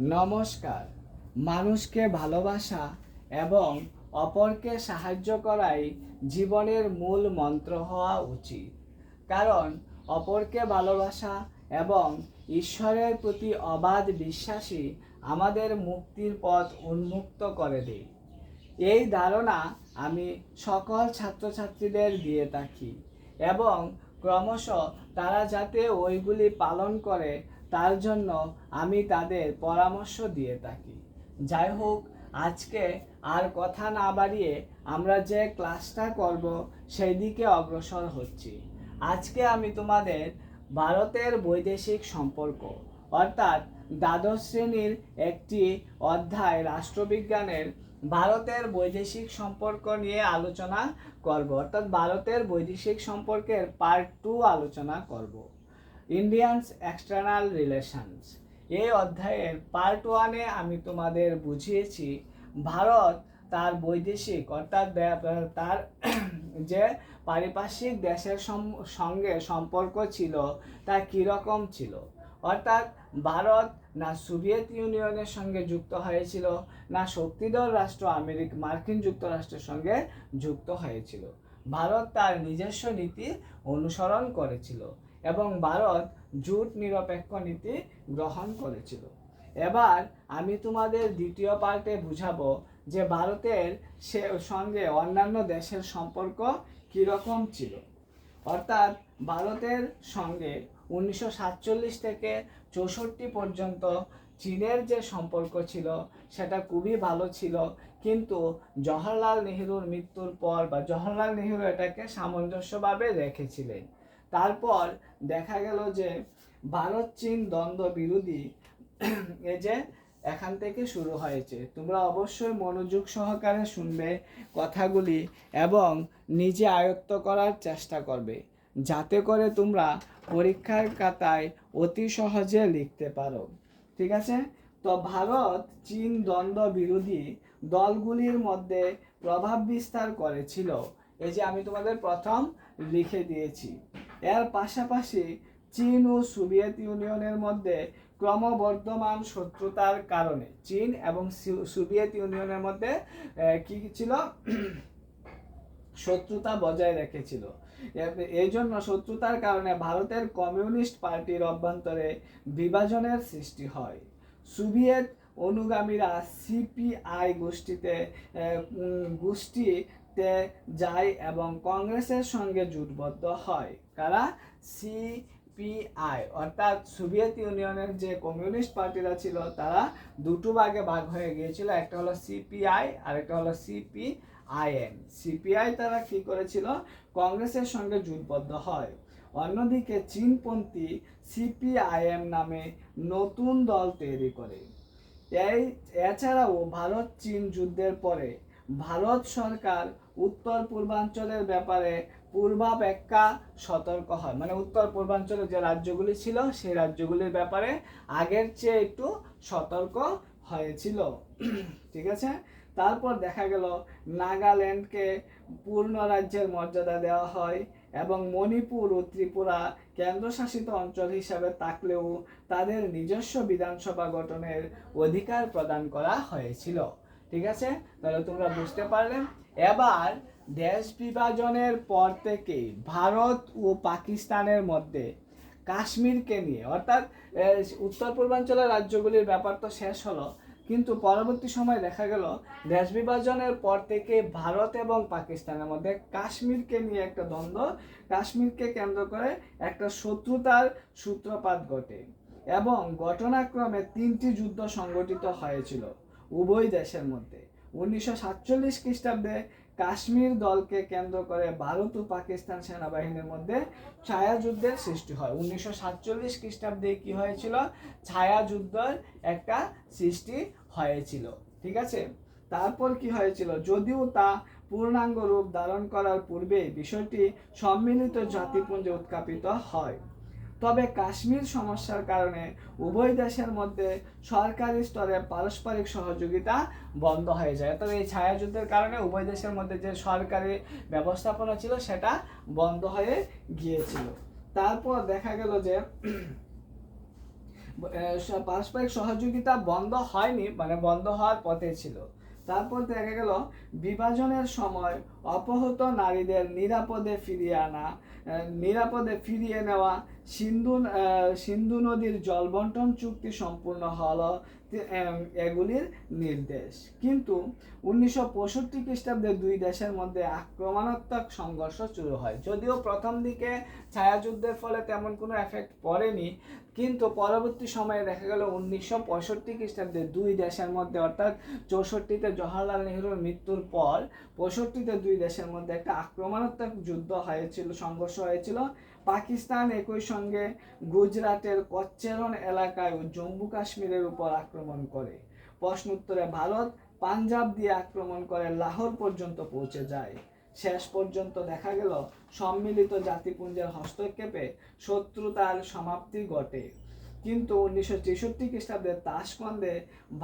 নমস্কার। মানুষকে ভালোবাসা এবং অপরকে সাহায্য করাই জীবনের মূল মন্ত্র হওয়া উচিত। কারণ অপরকে ভালোবাসা এবং ঈশ্বরের প্রতি অবাধ বিশ্বাসী আমাদের মুক্তির পথ উন্মুক্ত করে দেয়। এই ধারণা আমি সকল ছাত্রছাত্রীদের দিয়ে থাকি এবং ক্রমশ তারা যাতে ওইগুলি পালন করে তার জন্য আমি তাদের পরামর্শ দিয়ে থাকি। যাই হোক, আজকে আর কথা না বাড়িয়ে আমরা যে ক্লাসটা করব, সেই দিকে অগ্রসর হচ্ছি। আজকে আমি তোমাদের ভারতের বৈদেশিক সম্পর্ক, অর্থাৎ দ্বাদশ শ্রেণির একটি অধ্যায় রাষ্ট্রবিজ্ঞানের ভারতের বৈদেশিক সম্পর্ক নিয়ে আলোচনা করব, অর্থাৎ ভারতের বৈদেশিক সম্পর্কের পার্ট টু আলোচনা করব। ইন্ডিয়ানস এক্সটার্নাল রিলেশনস এই অধ্যায়ের পার্ট ওয়ানে আমি তোমাদের বুঝিয়েছি, ভারত তার বৈদেশিক, অর্থাৎ তার যে পারিপার্শ্বিক দেশের সঙ্গে সম্পর্ক ছিল, তা কীরকম ছিল? অর্থাৎ ভারত না সোভিয়েত ইউনিয়নের সঙ্গে যুক্ত হয়েছিল, না শক্তিধর রাষ্ট্র আমেরিকা, মার্কিন যুক্তরাষ্ট্রের সঙ্গে যুক্ত হয়েছিল। ভারত তার নিজস্ব নীতি অনুসরণ করেছিল। এবং ভারত জোট নিরপেক্ষ নীতি গ্রহণ করেছিল। এবার আমি তোমাদের দ্বিতীয় পার্টে বুঝাবো যে ভারতের সে সঙ্গে অন্যান্য দেশের সম্পর্ক কীরকম ছিল। অর্থাৎ ভারতের সঙ্গে উনিশশো সাতচল্লিশ থেকে চৌষট্টি পর্যন্ত চীনের যে সম্পর্ক ছিল, সেটা খুবই ভালো ছিল। কিন্তু জওহরলাল নেহরুর মৃত্যুর পর বা জওহরলাল নেহরু এটাকে সামঞ্জস্যভাবে রেখেছিলেন। তারপর দেখা গেল যে ভারত চীন দ্বন্দ্ব বিরোধী এই যে এখান থেকে শুরু হয়েছে। তোমরা অবশ্যই মনোযোগ সহকারে শুনবে কথাগুলি এবং নিজে আয়ত্ত করার চেষ্টা করবে। যাতে করে তোমরা পরীক্ষার খাতায় অতি সহজে লিখতে পারো। ঠিক আছে? তো ভারত চীন দ্বন্দ্ব বিরোধী দলগুলির মধ্যে প্রভাব বিস্তার করেছিল। এই যে আমি তোমাদের প্রথম লিখে দিয়েছি। এর পাশাপাশি চীন ও সোভিয়েত ইউনিয়নের মধ্যে ক্রমবর্ধমান শত্রুতার কারণে চীন এবং সোভিয়েত ইউনিয়নের মধ্যে কি ছিল? শত্রুতা বজায় রেখেছিল। এই জন্য শত্রুতার কারণে ভারতের কমিউনিস্ট পার্টির অভ্যন্তরে বিভাজনের সৃষ্টি হয়। সোভিয়েত অনুগামীরা সিপিআই গোষ্ঠীতে আহ, গোষ্ঠীতে যায় এবং কংগ্রেসের সঙ্গে জোটবদ্ধ হয়। কারা? সিপিআই অর্থাৎ সোভিয়েত ইউনিয়নের যে কমিউনিস্ট পার্টিরা ছিল, তারা দুটো ভাগে ভাগ হয়ে গিয়েছিল। একটা হলো সিপিআই আর একটা হলো সিপি আইএম সিপিআই তারা কি করেছিল? কংগ্রেসের সঙ্গে জোটবদ্ধ হয়। অন্যদিকে চীনপন্থী সিপিআইএম নামে নতুন দল তৈরি করে। এই, এছাড়াও ভারত চীন যুদ্ধের পরে ভারত সরকার উত্তর পূর্বাঞ্চলের ব্যাপারে পূর্বাপেক্ষা সতর্ক হয়। মানে উত্তর পূর্বাঞ্চলে যে রাজ্যগুলি ছিল, সেই রাজ্যগুলির ব্যাপারে আগের চেয়ে একটু সতর্ক হয়েছিল। ঠিক আছে? তারপর দেখা গেল, নাগাল্যান্ডকে পূর্ণ রাজ্যের মর্যাদা দেওয়া হয় এবং মণিপুর ও ত্রিপুরা কেন্দ্রশাসিত অঞ্চল হিসাবে থাকলেও তাদের নিজস্ব বিধানসভা গঠনের অধিকার প্রদান করা হয়েছিল। ঠিক আছে? তাহলে তোমরা বুঝতে পারলে। এবার দেশ বিভাজনের পর থেকে ভারত ও পাকিস্তানের মধ্যে কাশ্মীরকে নিয়ে, অর্থাৎ উত্তর পূর্বাঞ্চলের রাজ্যগুলির ব্যাপার তো শেষ হলো, কিন্তু পরবর্তী সময় দেখা গেল দেশ বিভাজনের পর থেকে ভারত এবং পাকিস্তানের মধ্যে কাশ্মীরকে নিয়ে একটা দ্বন্দ্ব, কাশ্মীরকে কেন্দ্র করে একটা শত্রুতার সূত্রপাত ঘটে এবং ঘটনাক্রমে তিনটি যুদ্ধ সংগঠিত হয়েছিল উভয় দেশের মধ্যে। উনিশশো সাতচল্লিশ খ্রিস্টাব্দে কাশ্মীর দলকে কেন্দ্র করে ভারত ও পাকিস্তান সেনাবাহিনীর মধ্যে ছায়াযুদ্ধের সৃষ্টি হয়। উনিশশো সাতচল্লিশ খ্রিস্টাব্দে কি হয়েছিল? ছায়াযুদ্ধের একটা সৃষ্টি হয়েছিল। ঠিক আছে? তারপর কি হয়েছিল? যদিও তা পূর্ণাঙ্গ রূপ ধারণ করার পূর্বে বিষয়টি সম্মিলিত জাতিপুঞ্জে উৎকাপিত হয়। তবে কাশ্মীর সমস্যার কারণে উভয় দেশের মধ্যে সরকারি স্তরে পারস্পরিক সহযোগিতা বন্ধ হয়ে যায়। তবে এই ছায়াযুদ্ধের কারণে উভয় দেশের মধ্যে যে সরকারি ব্যবস্থাপনা ছিল, সেটা বন্ধ হয়ে গিয়েছিল। তারপর দেখা গেল যে পারস্পরিক সহযোগিতা বন্ধ হয়নি মানে বন্ধ হওয়ার পথে ছিল। তারপর দেখা গেল, বিভাজনের সময় অপহৃত নারীদের নিরাপদে ফিরিয়ে আনা নিরাপদে ফিরিয়ে নেওয়া, সিন্ধু সিন্ধু নদীর জলবন্টন চুক্তি সম্পূর্ণ হলো। এগুলির নির্দেশ। কিন্তু উনিশশো পঁয়ষট্টি খ্রিস্টাব্দে দুই দেশের মধ্যে আক্রমণাত্মক সংঘর্ষ শুরু হয়। যদিও প্রথম দিকে ছায়াযুদ্ধের ফলে তেমন কোনো এফেক্ট পড়েনি, কিন্তু পরবর্তী সময়ে দেখা গেল উনিশশো পঁয়ষট্টি খ্রিস্টাব্দে দুই দেশের মধ্যে, অর্থাৎ চৌষট্টিতে জওহরলাল নেহরুর মৃত্যুর পর পঁয়ষট্টিতে দুই দেশের মধ্যে একটা আক্রমণাত্মক যুদ্ধ হয়েছিল, সংঘর্ষ হয়েছিল। পাকিস্তান একই সঙ্গে গুজরাটের কচ্চেরন এলাকায় ও জম্মু কাশ্মীরের উপর আক্রমণ করে। প্রশ্ন উত্তরে ভারত পাঞ্জাব দিয়ে আক্রমণ করে লাহোর পর্যন্ত পৌঁছে যায়। শেষ পর্যন্ত দেখা গেল, সম্মিলিত জাতিপুঞ্জের হস্তক্ষেপে শত্রুতার সমাপ্তি ঘটে। কিন্তু উনিশশো তেষট্টি খ্রিস্টাব্দে তাসকন্দে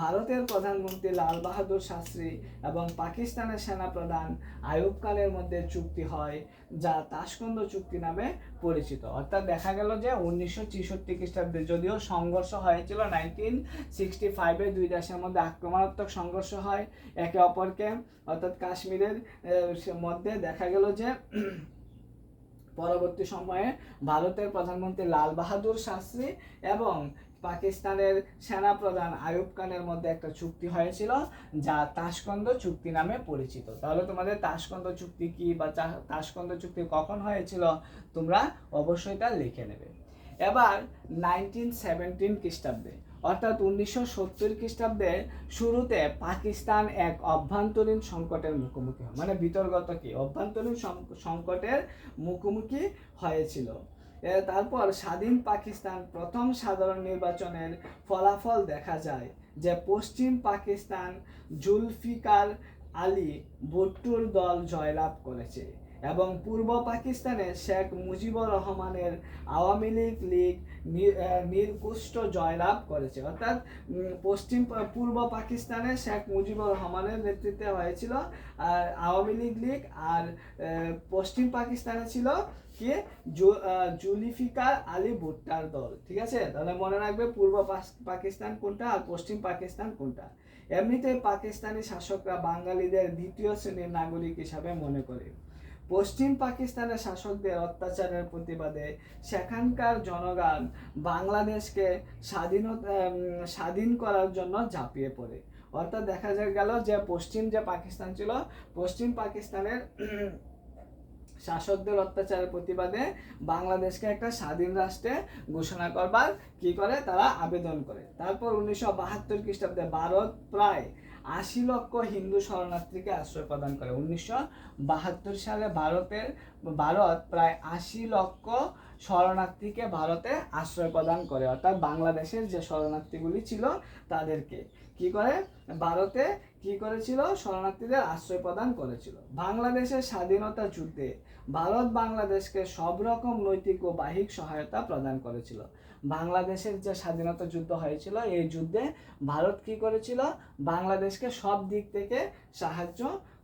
ভারতের প্রধানমন্ত্রী লাল বাহাদুর শাস্ত্রী এবং পাকিস্তানের সেনাপ্রধান আয়ুব খানের মধ্যে চুক্তি হয়, যা তাসকন্দ চুক্তি নামে পরিচিত। অর্থাৎ দেখা গেল যে উনিশশো ছেষট্টি খ্রিস্টাব্দে যদিও সংঘর্ষ হয়েছিল নাইনটিন সিক্সটি ফাইভে দুই দেশের মধ্যে আক্রমণাত্মক সংঘর্ষ হয় একে অপরকে। অর্থাৎ কাশ্মীরের মধ্যে দেখা গেল যে পরবর্তী সময়ে ভারতের প্রধানমন্ত্রী লাল বাহাদুর শাস্ত্রী এবং পাকিস্তানের সেনাপ্রধান আয়ুব খানের মধ্যে একটা চুক্তি হয়েছিল, যা তাসকন্দ চুক্তি নামে পরিচিত। তাহলে তোমাদের তাসকন্দ চুক্তি কি বা তাসকন্দ চুক্তি কখন হয়েছিল? তোমরা অবশ্যই তা লিখে নেবে। এবার নাইনটিন সেভেন্টিন খ্রিস্টাব্দে। অর্থাৎ উনিশশো সত্তর খ্রিস্টাব্দে শুরুতে পাকিস্তান এক অভ্যন্তরীণ সংকটের মুখোমুখি হয়। মানে বিতর্কত কি? অভ্যন্তরীণ সংকটের মুখোমুখি হয়েছিল। তারপর স্বাধীন পাকিস্তান প্রথম সাধারণ নির্বাচনের ফলাফল দেখা যায় যে পশ্চিম পাকিস্তান জুলফিকার আলী ভুট্টোর দল জয়লাভ করেছে এবং পূর্ব পাকিস্তানে শেখ মুজিবুর রহমানের আওয়ামী লীগ লীগ নি- আহ, জয়লাভ করেছে। অর্থাৎ পশ্চিম পূর্ব পাকিস্তানে শেখ মুজিবুর রহমানের নেতৃত্বে হয়েছিল আর আওয়ামী লীগ লীগ আর পশ্চিম পাকিস্তানে ছিল কি? জুলিফিকার আলী ভুট্টার দল। ঠিক আছে? তাহলে মনে রাখবে পূর্ব পাকিস্তান কোনটা আর পশ্চিম পাকিস্তান কোনটা? এমনিতেই পাকিস্তানি শাসকরা বাঙালিদের দ্বিতীয় শ্রেণির নাগরিক হিসাবে মনে করে। পশ্চিম পাকিস্তানের শাসকদের অত্যাচারের প্রতিবাদে সেখানকার জনগণ বাংলাদেশকে স্বাধীনতা স্বাধীন করার জন্য ঝাঁপিয়ে পড়ে। অর্থাৎ দেখা গেল যে পশ্চিম যে পাকিস্তান ছিল, পশ্চিম পাকিস্তানের শাসকদের অত্যাচারের প্রতিবাদে বাংলাদেশকে একটা স্বাধীন রাষ্ট্রে ঘোষণা করবার কি করে? তারা আবেদন করে। তারপর উনিশশো বাহাত্তর খ্রিস্টাব্দে ভারত প্রায় আশি লক্ষ হিন্দু শরণার্থীকে আশ্রয় প্রদান করে। উনিশশো বাহাত্তর সালে ভারতের, ভারত প্রায় আশি লক্ষ শরণার্থীকে ভারতে আশ্রয় প্রদান করে। অর্থাৎ বাংলাদেশের যে শরণার্থীগুলি ছিল তাদেরকে। কি করে? ভারতে কি করেছিল? শরণার্থীদের আশ্রয় প্রদান করেছিল। বাংলাদেশের স্বাধীনতা যুদ্ধে ভারত বাংলাদেশকে সব রকম নৈতিক ও বাহিক সহায়তা প্রদান করেছিল। বাংলাদেশের যে স্বাধীনতা যুদ্ধ হয়েছিল, এই যুদ্ধে ভারত কি করেছিল? বাংলাদেশকে সব দিক থেকে সাহায্য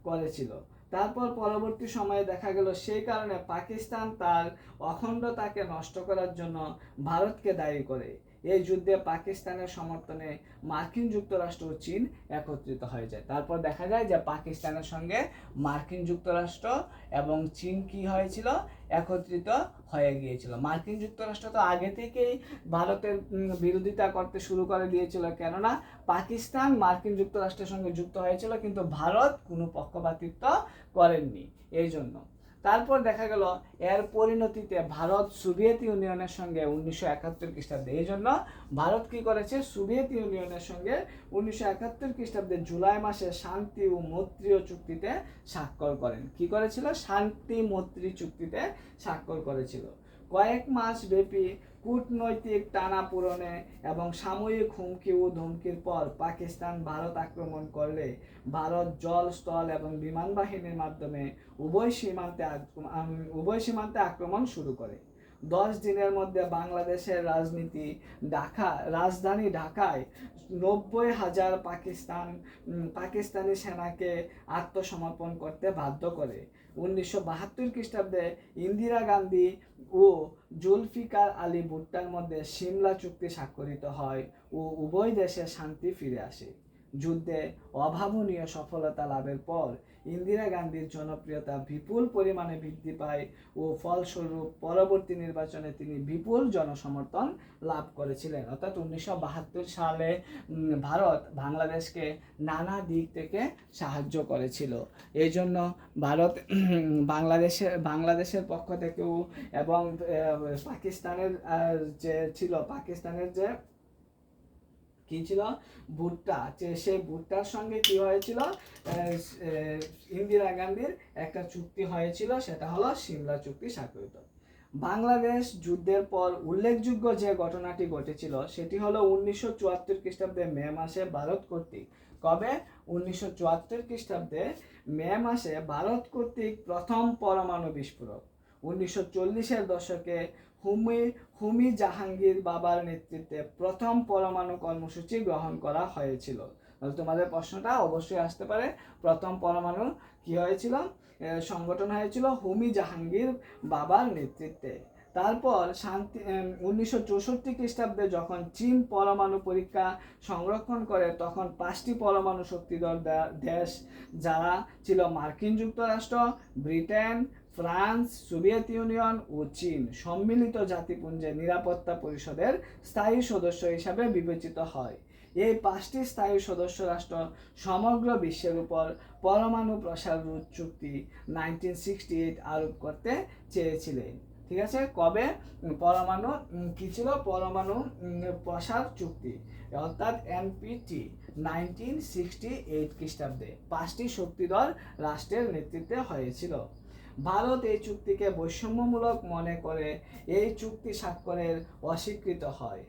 করেছিল। তারপর পরবর্তী সময়ে দেখা গেল, সেই কারণে পাকিস্তান তার অখণ্ডতাকে নষ্ট করার জন্য ভারতকে দায়ী করে। এই যুদ্ধে পাকিস্তানের সমর্থনে মার্কিন যুক্তরাষ্ট্র ও চীন একত্রিত হয়ে যায়। তারপর দেখা যায় যে পাকিস্তানের সঙ্গে মার্কিন যুক্তরাষ্ট্র এবং চীন কি হয়েছিল? একত্রিত হয়ে গিয়েছিল। মার্কিন যুক্তরাষ্ট্র তো আগে থেকেই ভারতের বিরোধিতা করতে শুরু করে দিয়েছিল। কেননা পাকিস্তান মার্কিন যুক্তরাষ্ট্রের সঙ্গে যুক্ত হয়েছিল, কিন্তু ভারত কোনো পক্ষপাতিত্ব করেননি। এই জন্য তারপর দেখা গেল, এর পরিণতিতে ভারত সোভিয়েত ইউনিয়নের সঙ্গে উনিশশো একাত্তর খ্রিস্টাব্দে। এই জন্য ভারত কি করেছে? সোভিয়েত ইউনিয়নের সঙ্গে উনিশশো একাত্তর খ্রিস্টাব্দে জুলাই মাসে শান্তি ও মৈত্রীয় চুক্তিতে স্বাক্ষর করেন। কি করেছিল? শান্তি মৈত্রী চুক্তিতে স্বাক্ষর করেছিল। কয়েক মাস ব্যাপী কূটনৈতিক টানাপোড়েনে এবং সাময়িক হুমকি ও ধমকির পর পাকিস্তান ভারত আক্রমণ করলে ভারত জল, স্থল এবং বিমান বাহিনীর মাধ্যমে উভয় সীমান্তে উভয় সীমান্তে আক্রমণ শুরু করে। দশ দিনের মধ্যে বাংলাদেশের রাজনীতি ঢাকা, রাজধানী ঢাকায় নব্বই হাজার পাকিস্তান পাকিস্তানি সেনাকে আত্মসমর্পণ করতে বাধ্য করে। উনিশশো বাহাত্তর খ্রিস্টাব্দে ইন্দিরা গান্ধী ও জুলফিকার আলী ভুট্টার মধ্যে সিমলা চুক্তি স্বাক্ষরিত হয় ও উভয় দেশে শান্তি ফিরে আসে। যুদ্ধে অভাবনীয় সফলতা লাভের পর ইন্দিরা গান্ধীর জনপ্রিয়তা বিপুল পরিমাণে বৃদ্ধি পায় ও ফলস্বরূপ পরবর্তী নির্বাচনে তিনি বিপুল জনসমর্থন লাভ করেছিলেন। অর্থাৎ উনিশশো বাহাত্তর সালে ভারত বাংলাদেশকে নানা দিক থেকে সাহায্য করেছিল। এই জন্য ভারত উম, বাংলাদেশের বাংলাদেশের পক্ষ থেকেও এবং পাকিস্তানের যে ছিল পাকিস্তানের যে কি ছিল? ভুট্টা। সেই ভুট্টার সঙ্গে কি হয়েছিল? ইন্দিরা গান্ধীর একটা চুক্তি হয়েছিল, সেটা হলো সিমলা চুক্তি স্বাক্ষরিত। বাংলাদেশ যুদ্ধের পর উল্লেখযোগ্য যে ঘটনাটি ঘটেছিল, সেটি হলো উনিশশো চুয়াত্তর খ্রিস্টাব্দে মে মাসে ভারত কর্তৃক। কবে? উনিশশো চুয়াত্তর খ্রিস্টাব্দে মে মাসে ভারত কর্তৃক প্রথম পরমাণু বিস্ফোরক। উনিশশো চল্লিশের দশকে হুমি হুমি জাহাঙ্গীর বাবার নেতৃত্বে প্রথম পরমাণু কর্মসূচি গ্রহণ করা হয়েছিল। তোমাদের প্রশ্নটা অবশ্যই আসতে পারে। প্রথম পরমাণু কি হয়েছিল? সংগঠন হয়েছিল হুমি জাহাঙ্গীর বাবার নেতৃত্বে। তারপর শান্তি উনিশশো চৌষট্টি খ্রিস্টাব্দে যখন চীন পরমাণু পরীক্ষা সংরক্ষণ করে, তখন পাঁচটি পরমাণু শক্তিধর দেশ, যারা ছিল মার্কিন যুক্তরাষ্ট্র, ব্রিটেন ফ্রান্স, সোভিয়েত ইউনিয়ন ও চীন সম্মিলিত জাতিপুঞ্জের নিরাপত্তা পরিষদের স্থায়ী সদস্য হিসাবে বিবেচিত হয়। এই পাঁচটি স্থায়ী সদস্য রাষ্ট্র সমগ্র বিশ্বের উপর পরমাণু প্রসার রোধ চুক্তি নাইনটিন সিক্সটি এইট আরোপ করতে চেয়েছিলেন। ঠিক আছে? কবে? পরমাণু কি ছিল? পরমাণু প্রসার চুক্তি। অর্থাৎ এনপিটি নাইনটিন সিক্সটি এইট খ্রিস্টাব্দে পাঁচটি শক্তিধর রাষ্ট্রের নেতৃত্বে হয়েছিল। ভারত এই চুক্তিকে বৈষম্যমূলক মনে করে এই চুক্তি স্বাক্ষরের অস্বীকৃত হয়।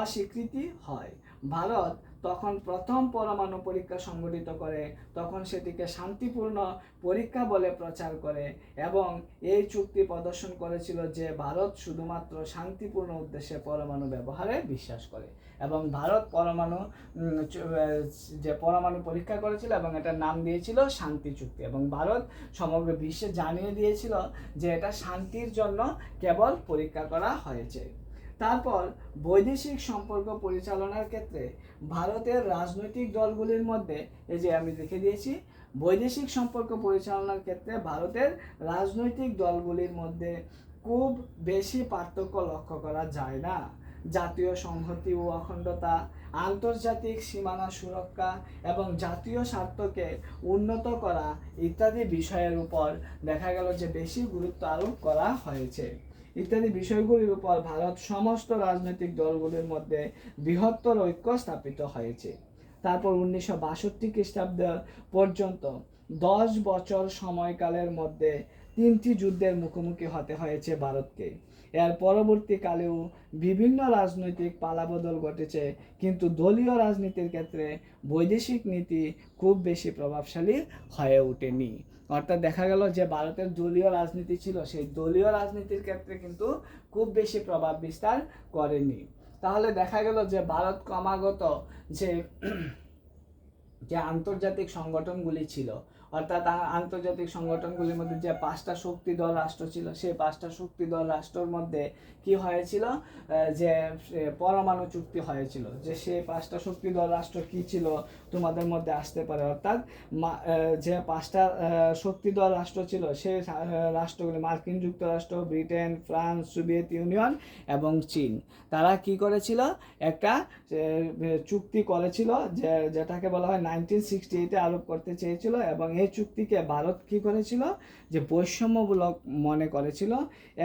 অস্বীকৃতি হয়। ভারত তখন প্রথম পরমাণু পরীক্ষা সংগঠিত করে, তখন সেটিকে শান্তিপূর্ণ পরীক্ষা বলে প্রচার করে এবং এই চুক্তি প্রদর্শন করেছিল যে ভারত শুধুমাত্র শান্তিপূর্ণ উদ্দেশ্যে পরমাণু ব্যবহারে বিশ্বাস করে এবং ভারত পরমাণু যে পরমাণু পরীক্ষা করেছিল এবং এটার নাম দিয়েছিল শান্তি চুক্তি এবং ভারত সমগ্র বিশ্বে জানিয়ে দিয়েছিল যে এটা শান্তির জন্য কেবল পরীক্ষা করা হয়েছে। তারপর বৈদেশিক সম্পর্ক পরিচালনার ক্ষেত্রে ভারতের রাজনৈতিক দলগুলির মধ্যে, এই যে আমি দেখে দিয়েছি, বৈদেশিক সম্পর্ক পরিচালনার ক্ষেত্রে ভারতের রাজনৈতিক দলগুলির মধ্যে খুব বেশি পার্থক্য লক্ষ্য করা যায় না। জাতীয় সংহতি ও অখণ্ডতা, আন্তর্জাতিক সীমানা সুরক্ষা এবং জাতীয় স্বার্থকে উন্নত করা ইত্যাদি বিষয়ের উপর দেখা গেল যে বেশি গুরুত্ব আরোপ করা হয়েছে। ইত্যাদি বিষয়গুলির উপর ভারত সমস্ত রাজনৈতিক দলগুলির মধ্যে বৃহত্তর ঐক্য স্থাপিত হয়েছে। তারপর উনিশশো বাষট্টি খ্রিস্টাব্দ পর্যন্ত দশ বছর সময়কালের মধ্যে তিনটি যুদ্ধের মুখোমুখি হতে হয়েছে ভারতকে। এর পরবর্তীকালেও বিভিন্ন রাজনৈতিক পালাবদল ঘটেছে, কিন্তু দলীয় রাজনীতির ক্ষেত্রে বৈদেশিক নীতি খুব বেশি প্রভাবশালী হয়ে ওঠেনি। অর্থাৎ দেখা গেল যে ভারতের দলীয় রাজনীতি ছিল, সেই দলীয় রাজনীতির ক্ষেত্রে কিন্তু খুব বেশি প্রভাব বিস্তার করেনি। তাহলে দেখা গেল যে ভারত ক্রমাগত যে যে আন্তর্জাতিক সংগঠনগুলি ছিল অর্থাৎ আন্তর্জাতিক সংগঠনগুলির মধ্যে যে পাঁচটা শক্তিধর রাষ্ট্র ছিল সেই পাঁচটা শক্তিধর রাষ্ট্রের মধ্যে কি হয়েছিল? যে পরমাণু চুক্তি হয়েছিল। যে সেই পাঁচটা শক্তিধর রাষ্ট্র কি ছিল তোমাদের মধ্যে আসতে পারে। অর্থাৎ যে পাঁচটা আহ, শক্তিধর রাষ্ট্র ছিল সেই রাষ্ট্রগুলি মার্কিন যুক্তরাষ্ট্র ব্রিটেন ফ্রান্স সোভিয়েত ইউনিয়ন এবং চীন। তারা কি করেছিল? একটা চুক্তি করেছিল যে যেটাকে বলা হয় নাইনটিন সিক্সটি এইটে আরোপ করতে চেয়েছিল এবং এই চুক্তিকে ভারত কি করেছিল? যে বৈষম্যমূলক মনে করেছিল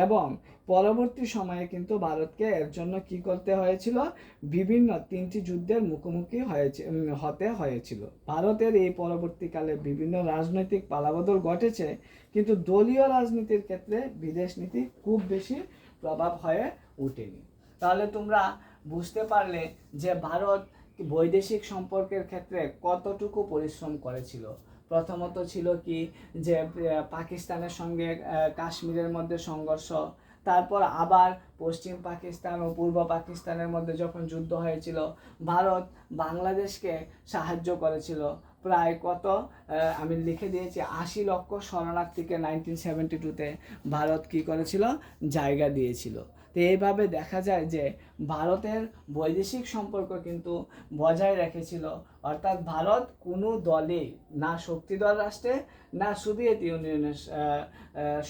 এবং পরবর্তী সময়ে কিন্তু ভারতকে এর জন্য কি করতে হয়েছিল? বিভিন্ন তিনটি যুদ্ধের মুখোমুখি হয়েছে হতে হয়েছিল। ভারতের এই পরবর্তীকালে বিভিন্ন রাজনৈতিক পালাবদল ঘটেছে, কিন্তু দলীয় রাজনীতির ক্ষেত্রে বিদেশ নীতি খুব বেশি প্রভাব হয়ে ওঠেনি। তাহলে তোমরা বুঝতে পারলে যে ভারত বৈদেশিক সম্পর্কের ক্ষেত্রে কতটুকু পরিশ্রম করেছিল। প্রথমত ছিল কি যে পাকিস্তানের সঙ্গে কাশ্মীরের মধ্যে সংঘর্ষ, তারপর আবার পশ্চিম পাকিস্তান ও পূর্ব পাকিস্তানের মধ্যে যখন যুদ্ধ হয়েছিল, ভারত বাংলাদেশকে সাহায্য করেছিল। প্রায় কত আমি লিখে দিয়েছি, আশি লক্ষ শরণার্থীকে নাইনটিন সেভেন্টি টুতে ভারত কী করেছিল? জায়গা দিয়েছিল। তো এইভাবে দেখা যায় যে ভারতের বৈদেশিক সম্পর্ক কিন্তু বজায় রেখেছিল। অর্থাৎ ভারত কোনো দলে, না শক্তিদল রাষ্ট্রে, না সোভিয়েত ইউনিয়নের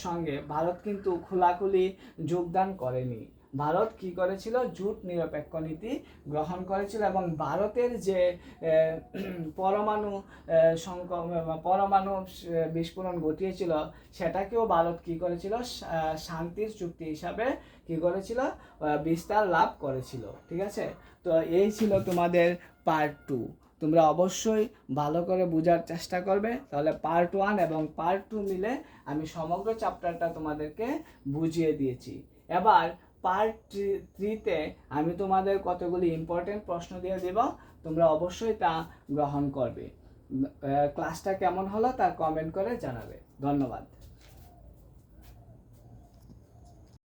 সঙ্গে ভারত কিন্তু খোলাখুলি যোগদান করেনি। ভারত কি করেছিল? জোট নিরপেক্ষ নীতি গ্রহণ করেছিল এবং ভারতের যে পরমাণু পরমাণু বিস্ফোরণ ঘটিয়েছিল, সেটাকেও ভারত কি করেছিল? শান্তির চুক্তি হিসাবে কি করেছিল? বিস্তার লাভ করেছিল। ঠিক আছে? তো এই ছিল তোমাদের পার্ট টু তোমরা অবশ্যই ভালো করে বোঝার চেষ্টা করবে। তাহলে পার্ট ওয়ান এবং পার্ট টু মিলে আমি সমগ্র চ্যাপ্টারটা তোমাদেরকে বুঝিয়ে দিয়েছি। এবার পার্ট থ্রিতে আমি তোমাদের কতগুলি ইম্পর্টেন্ট প্রশ্ন দিয়ে দেব, তোমরা অবশ্যই তা গ্রহণ করবে। ক্লাসটা কেমন হলো তা কমেন্ট করে জানাবে। ধন্যবাদ।